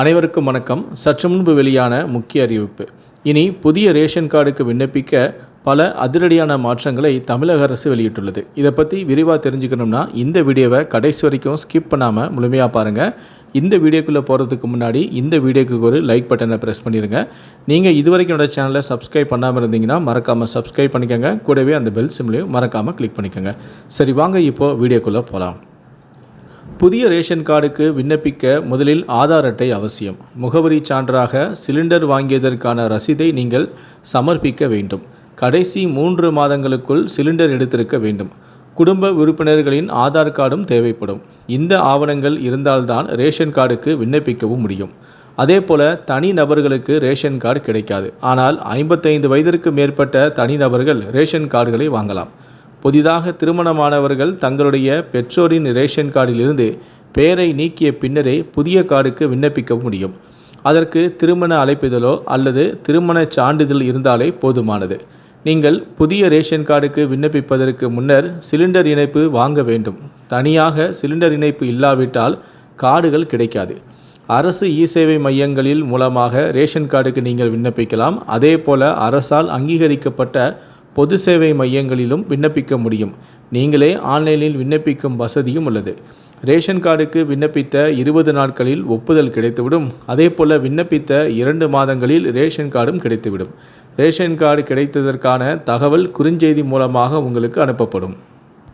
அனைவருக்கும் வணக்கம். சற்று முன்பு வெளியான முக்கிய அறிவிப்பு. இனி புதிய ரேஷன் கார்டுக்கு விண்ணப்பிக்க பல அதிரடியான மாற்றங்களை தமிழக அரசு வெளியிட்டுள்ளது. இதை பற்றி விரிவாக தெரிஞ்சுக்கணும்னா இந்த வீடியோவை கடைசி வரைக்கும் ஸ்கிப் பண்ணாமல் முழுமையாக பாருங்கள் இந்த வீடியோக்குள்ளே போகிறதுக்கு முன்னாடி இந்த வீடியோக்கு ஒரு லைக் பட்டனை ப்ரெஸ் பண்ணிடுங்க நீங்கள் இதுவரைக்கும் என்னோடய சேனலை சப்ஸ்கிரைப் பண்ணாமல் இருந்தீங்கன்னா மறக்காமல் சப்ஸ்கிரைப் பண்ணிக்கோங்க. கூடவே அந்த பெல் சிம்லையும் மறக்காமல் கிளிக் பண்ணிக்கோங்க. சரி வாங்க இப்போது வீடியோக்குள்ளே போகலாம் புதிய ரேஷன் கார்டுக்கு விண்ணப்பிக்க முதலில் ஆதார் அட்டை அவசியம். முகவரி சான்றாக சிலிண்டர் வாங்கியதற்கான ரசீதை நீங்கள் சமர்ப்பிக்க வேண்டும். கடைசி மூன்று மாதங்களுக்குள் சிலிண்டர் எடுத்திருக்க வேண்டும். குடும்ப உறுப்பினர்களின் ஆதார் கார்டும் தேவைப்படும். இந்த ஆவணங்கள் இருந்தால்தான் ரேஷன் கார்டுக்கு விண்ணப்பிக்கவும் முடியும். அதேபோல தனி நபர்களுக்கு ரேஷன் கார்டு கிடைக்காது. ஆனால் ஐம்பத்தைந்து வயதிற்கு மேற்பட்ட தனிநபர்கள் ரேஷன் கார்டுகளை வாங்கலாம். புதிதாக திருமணமானவர்கள் தங்களுடைய பெற்றோரின் ரேஷன் கார்டிலிருந்து பெயரை நீக்கிய பின்னரே புதிய கார்டுக்கு விண்ணப்பிக்க முடியும். அதற்கு திருமண அழைப்பிதழோ அல்லது திருமண சான்றிதழ் இருந்தாலே போதுமானது. நீங்கள் புதிய ரேஷன் கார்டுக்கு விண்ணப்பிப்பதற்கு முன்னர் சிலிண்டர் இணைப்பு வாங்க வேண்டும். தனியாக சிலிண்டர் இணைப்பு இல்லாவிட்டால் கார்டுகள் கிடைக்காது. அரசு இ சேவை மையங்களில் மூலமாக ரேஷன் கார்டுக்கு நீங்கள் விண்ணப்பிக்கலாம். அதே போல அரசால் அங்கீகரிக்கப்பட்ட பொது சேவை மையங்களிலும் விண்ணப்பிக்க முடியும். நீங்களே ஆன்லைனில் விண்ணப்பிக்கும் வசதியும் உள்ளது. ரேஷன் கார்டுக்கு விண்ணப்பித்த இருபது நாட்களில் ஒப்புதல் கிடைத்துவிடும். அதே போல விண்ணப்பித்த இரண்டு மாதங்களில் ரேஷன் கார்டும் கிடைத்துவிடும். ரேஷன் கார்டு கிடைத்ததற்கான தகவல் குறுஞ்செய்தி மூலமாக உங்களுக்கு அனுப்பப்படும்.